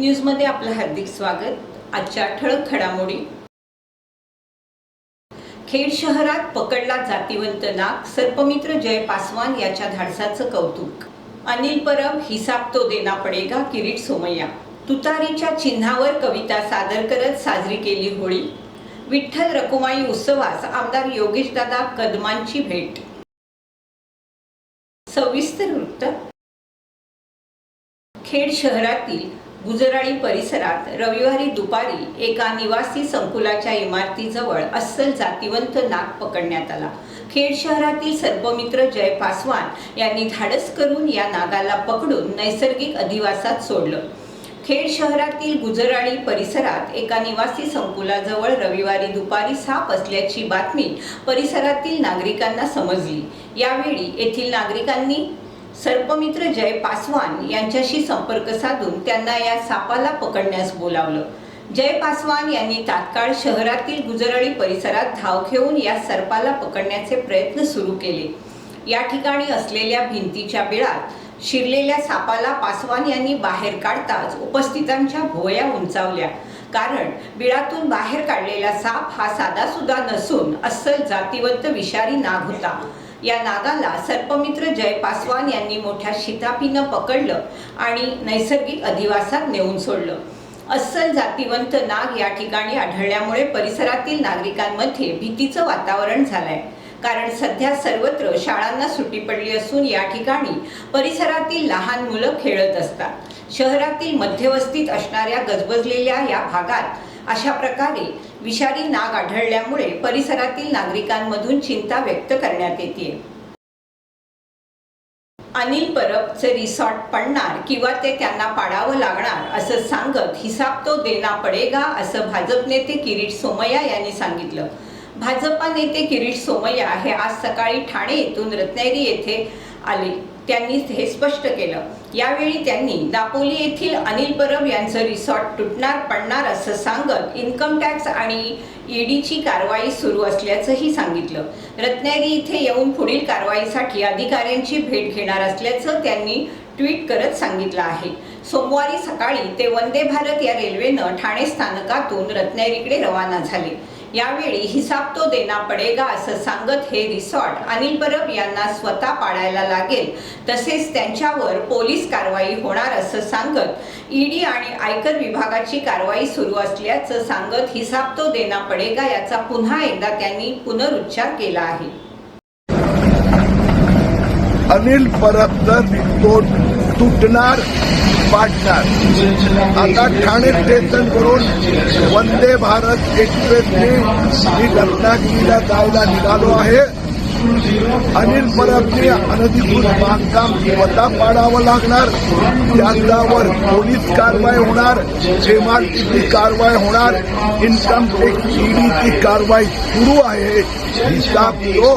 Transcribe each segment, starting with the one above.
न्यूजमध्ये आपलं हार्दिक स्वागत. आजच्या ठळक घडामोडी. खेड शहरात पकडला जातीवंत नाग सर्पमित्र जय पासवान याच्या धाडसाचं कौतुक. अनिल परब हिसाब तो देना पडेगा किरीट सोमय्या. तुतारीच्या चिन्हावर कविता सादर करत साजरी केली होळी. विठ्ठल रकुमाई उत्सवास आमदार योगेशदादा कदमांची भेट. सविस्तर वृत्त. खेड शहरातील गुजराळी परिसरात रविवारी दुपारी एका निवासी संकुलाच्या इमारतीजवळ अस्सल जातीवंत नाग पकडण्यात आला. खेड शहरातील सर्पमित्र जय पासवान यांनी धाडस करून या नागाला पकडून नैसर्गिक अधिवासात सोडलं. खेड शहरातील गुजराळी परिसरात एका निवासी संकुलाजवळ रविवारी दुपारी साप असल्याची बातमी परिसरातील नागरिकांना समजली. यावेळी येथील नागरिकांनी सर्पमित्र जय पासवान यांच्याशी संपर्क साधून त्यांना या सापाला पकडण्यास बोलावलं. जय पासवान यांनी तात्काळ शहरातील गुजराळी परिसरात धाव घेऊन या सर्पाला पकडण्याचे प्रयत्न सुरू केले. या ठिकाणी असलेल्या भिंतीच्या बिळात शिरलेल्या सापाला पासवान यांनी बाहेर काढताच उपस्थितांच्या भोया उंचावल्या. कारण बिळातून बाहेर काढलेला साप हा साधा सुद्धा नसून अस्सल जातीवंत विषारी नाग होता. या नागाला सर्पमित्र जय पासवान यांनी मोठ्या शितापीनं पकडलं आणि नैसर्गिक अधिवासात नेऊन सोडलं. अस्सल जातीवंत नाग या ठिकाणी आढळल्यामुळे परिसरातील नागरिकांमध्ये भीतीचं वातावरण झालंय. कारण सध्या सर्वत्र शाळांना सुट्टी पडली असून या ठिकाणी परिसरातील लहान मुलं खेळत असतात. शहरातील मध्यवस्तीत असणाऱ्या गजबजलेल्या या भागात अशा प्रकारे विषारी नाग आढळल्यामुळे परिसरातील नागरिकांमधून चिंता व्यक्त करण्यात येते. अनिल परबचे रिसॉर्ट पडणार किंवा ते त्यांना पाडावं लागणार असं सांगत हिसाब तो देना पडेगा असं भाजप नेते किरीट सोमय्या यांनी सांगितलं. भाजपा नेते किरीट सोमय्या हे आज सकाळी ठाणे येथून रत्नागिरी येथे आले. त्यांनी हे स्पष्ट केलं. यावेळी त्यांनी दापोली येथील अनिल परब यांचं रिसॉर्ट तुटणार पडणार असं सांगत इन्कम टॅक्स आणि ईडीची कारवाई सुरू असल्याचंही सांगितलं. रत्नागिरी इथे येऊन पुढील कारवाईसाठी अधिकाऱ्यांची भेट घेणार असल्याचं त्यांनी ट्विट करत सांगितलं आहे. सोमवारी सकाळी ते वंदे भारत या रेल्वेनं ठाणे स्थानकातून रत्नागिरीकडे रवाना झाले. यावेळी हिसाब तो देना पडेगा असं सांगत हे रिसॉर्ट अनिल परब यांना स्वतः पाडायला लागेल. तसेच त्यांच्यावर पोलीस कारवाई होणार असं सांगत ईडी आणि आयकर विभागाची कारवाई सुरू असल्याचं सांगत हिसाब तो देना पडेगा याचा पुन्हा एकदा त्यांनी पुनरुच्चार केला आहे. अनिल परबचं तुटणार पाडणार आता ठाणे स्टेशन करून वंदे भारत एक्सप्रेसने मी रत्नागिरीला जायला निघालो आहे. अनिल परबने अनधिकृत बांधकाम स्वतः पाडावं लागणार. त्यांच्यावर पोलीस कारवाई होणार एमआरटीची कारवाई होणार इन्कम टॅक्स ईडीची कारवाई सुरू आहे. हिसाब तो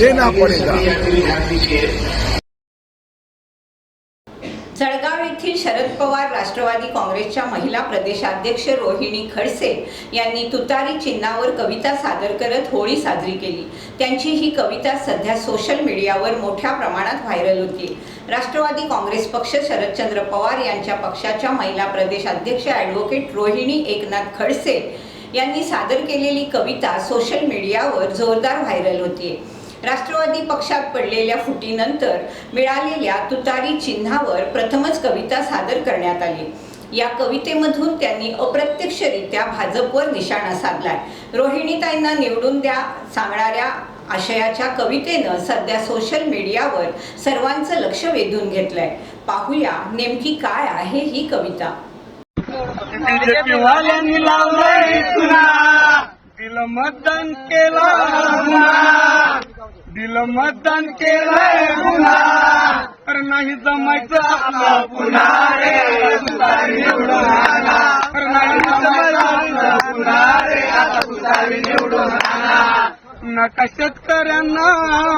देना पडेगा जळगाव येथील शरद पवार राष्ट्रवादी काँग्रेसच्या महिला प्रदेशाध्यक्ष रोहिणी खडसे यांनी तुतारी चिन्हावर कविता सादर करत होळी साजरी केली. त्यांची ही कविता सध्या सोशल मीडियावर मोठ्या प्रमाणात व्हायरल होती राष्ट्रवादी काँग्रेस पक्ष शरदचंद्र पवार यांच्या पक्षाच्या महिला प्रदेशाध्यक्ष ॲडव्होकेट रोहिणी एकनाथ खडसे यांनी सादर केलेली कविता सोशल मीडियावर जोरदार व्हायरल होती राष्ट्रवादी पक्षात पडलेल्या फुटीनंतर मिळालेल्या तुतारी चिन्हावर प्रथमच कविता सादर करण्यात आली. या कवितेमधून त्यांनी अप्रत्यक्षरित्या भाजपवर निशाणा साधलाय. रोहिणीताईंना निवडून द्या सांगणाऱ्या आशयाच्या कवितेनं सध्या सोशल मीडियावर सर्वांचं लक्ष वेधून घेतलंय. पाहूया नेमकी काय आहे ही कविता. दिलं मतदान केलं दिल मतदान केलंय पुन्हा. अरे नाही जमायचं आपलं पुन्हा रे. निवडून आणा. अरे नाही जमायचं पुन्हा रे. आता तुतारी निवडून आणा. नका शेतकऱ्यांना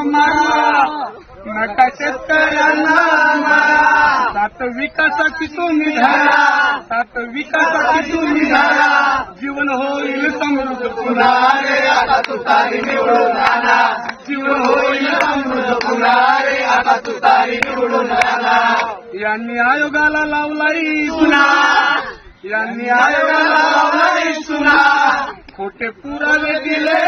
मारा. नका शेतकऱ्यांना मारा. सात विकासाची तुम्ही धारा. सात विकासाची तुम्ही धारा. जीवन होईल समृद्ध अमृत पुन्हा रे आता तुतारी निवडून आणा जीव होईल अमृत पुन्हा रे आता तुतारी निवडून आणा यांनी आयोगाला लावलाई पुन्हा यांनी आयोगाला लावलाई सुना खोटे पुरावे दिले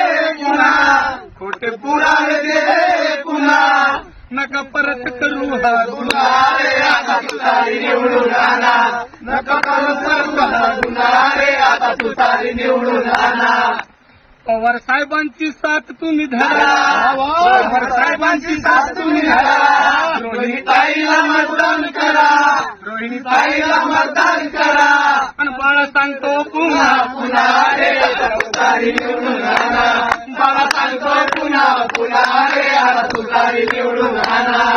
पुन्हा खोटे पुरावे दिले पुन्हा नका परत करू हा गुन्हा रे आता तुतारी निवडून आणा. नका परत करू हा गुन्हा रे आता तुतारी निवडून आणा. पवार साहेबांची साथ तुम्ही धरा. पवार साहेबांची साथ तुम्ही धरा. रोहिणी ताईला मतदान करा. रोहिणी ताईला मतदान करा. आणि बाळा सांगतो पुन्हा पुन्हा रे तुतारी निवडून आणा. बाळा सांगतो पुन्हा पुन्हा रे तुतारी निवडून आणा.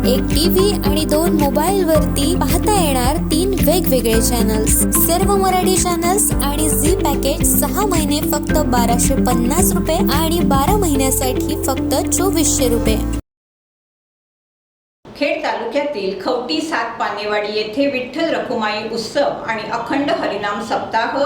एक टीव्ही आणि दोन मोबाईल वरती पाहता येणार तीन वेगवेगळे चॅनल्स सर्व मराठी चॅनल्स आणि झी पॅकेज सहा महिने फक्त बाराशे पन्नास रुपये आणि बारा महिन्यासाठी फक्त चोवीसशे रुपये. खेड तालुक्यातील खवटी सात पानेवाडी येथे विठ्ठल रखुमाई उत्सव आणि अखंड हरिनाम सप्ताह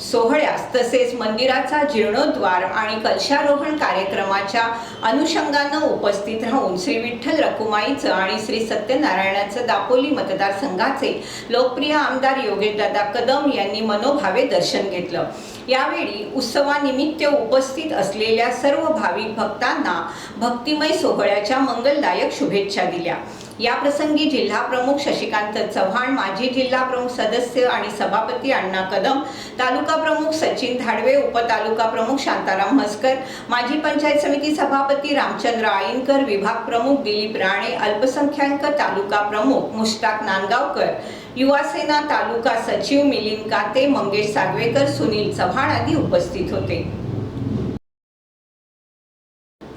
सोहळ्यास तसेच मंदिराचा जीर्णोद्वार आणि कलशारोहण कार्यक्रमाच्या अनुषंगानं उपस्थित राहून श्री विठ्ठल रखुमाईचं आणि श्री सत्यनारायणाचं दापोली मतदारसंघाचे लोकप्रिय आमदार योगेशदादा कदम यांनी मनोभावे दर्शन घेतलं. यावेळी उत्सवानिमित्त उपस्थित असलेल्या सर्व भाविक भक्तांना भक्तिमय सोहळ्याच्या मंगलदायक शुभेच्छा दिल्या. या प्रसंगी जिल्हा प्रमुख शशिकांत चव्हाण माजी जिल्हा प्रमुख सदस्य आणि सभापती अण्णा कदम तालुका प्रमुख सचिन धाडवे उपतालुका प्रमुख शांताराम म्हसकर माजी पंचायत समिती सभापती रामचंद्र आईनकर विभाग प्रमुख दिलीप राणे अल्पसंख्याक तालुका प्रमुख मुश्ताक नांदगावकर युवासेना तालुका सचिव मिलिंद काते मंगेश सागवेकर सुनील चव्हाण आदी उपस्थित होते.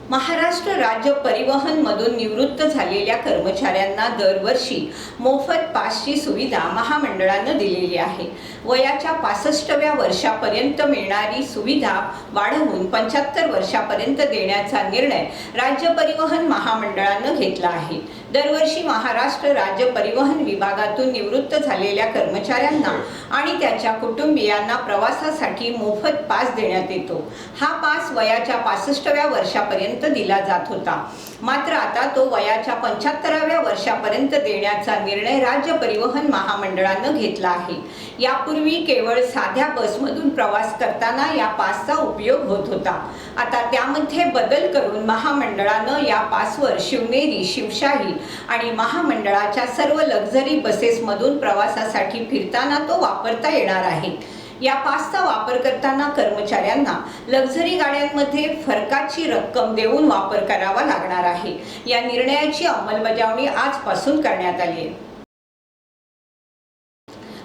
महाराष्ट्र राज्य परिवहन मधून निवृत्त झालेल्या कर्मचाऱ्यांना दरवर्षी मोफत पासची सुविधा महामंडळानं दिलेली आहे. वयाच्या पासष्टव्या वर्षापर्यंत मिळणारी सुविधा वाढवून पंच्याहत्तर वर्षापर्यंत देण्याचा निर्णय राज्य परिवहन महामंडळानं घेतला आहे. दरवर्षी महाराष्ट्र राज्य परिवहन विभागातून निवृत्त झालेल्या कर्मचाऱ्यांना आणि त्याच्या कुटुंबियांना प्रवासासाठी मोफत पास देण्यात येतो. हा पास वयाच्या पासष्टव्या वर्षापर्यंत दिला जात होता. मात्र आता तो वयाच्या पंच्याहत्तराव्या वर्षापर्यंत देण्याचा निर्णय राज्य परिवहन महामंडळानं घेतला आहे. यापूर्वी केवळ साध्या बसमधून प्रवास करताना या पासचा उपयोग होत होता. आता त्यामध्ये बदल करून महामंडळानं या पासवर शिवनेरी शिवशाही आणि महामंडळाच्या सर्व लक्झरी बसेसमधून प्रवासासाठी फिरताना तो वापरता येणार आहे. या पासचा वापर करताना कर्मचाऱ्यांना लक्झरी गाड्यांमध्ये फरकाची रक्कम देऊन वापर करावा लागणार आहे. या निर्णयाची अंमलबजावणी आजपासून करण्यात आली आहे.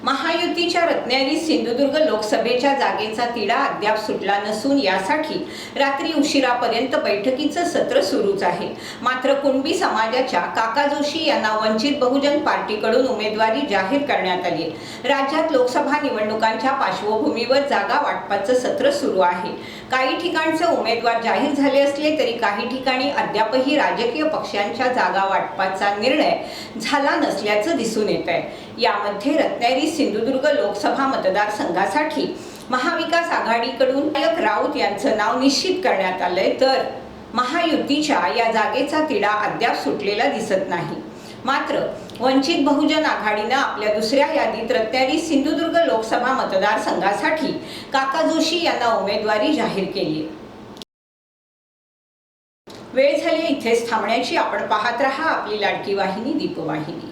महायुतीच्या रत्नागिरी सिंधुदुर्ग लोकसभेच्या जागेचा तिढा अद्याप सुटला नसून यासाठी रात्री उशिरापर्यंत बैठकीचं सत्र सुरूच आहे. मात्र कुणबी समाजाच्या काका जोशी यांना वंचित बहुजन पार्टीकडून उमेदवारी जाहीर करण्यात आली राज्यात लोकसभा निवडणुकांच्या पार्श्वभूमीवर जागा वाटपाचं सत्र सुरू आहे. काही ठिकाणचे उमेदवार जाहीर झाले असले तरी काही ठिकाणी अद्यापही राजकीय पक्षांच्या जागा वाटपाचा निर्णय झाला नसल्याचं दिसून येत आहे यामध्ये रत्नागिरी सिंधुदुर्ग लोकसभा मतदारसंघासाठी महाविकास आघाडीकडून नायक राऊत यांचं नाव निश्चित करण्यात आलंय. तर महायुतीच्या या जागेचा तिढा अद्याप सुटलेला दिसत नाही. मात्र वंचित बहुजन आघाडीनं आपल्या दुसऱ्या यादीत रत्नागिरी सिंधुदुर्ग लोकसभा मतदारसंघासाठी काका जोशी यांना उमेदवारी जाहीर केली. वेळ झाली इथेच थांबण्याची. आपण पाहत रहा आपली लाडकी वाहिनी दीपवाहिनी.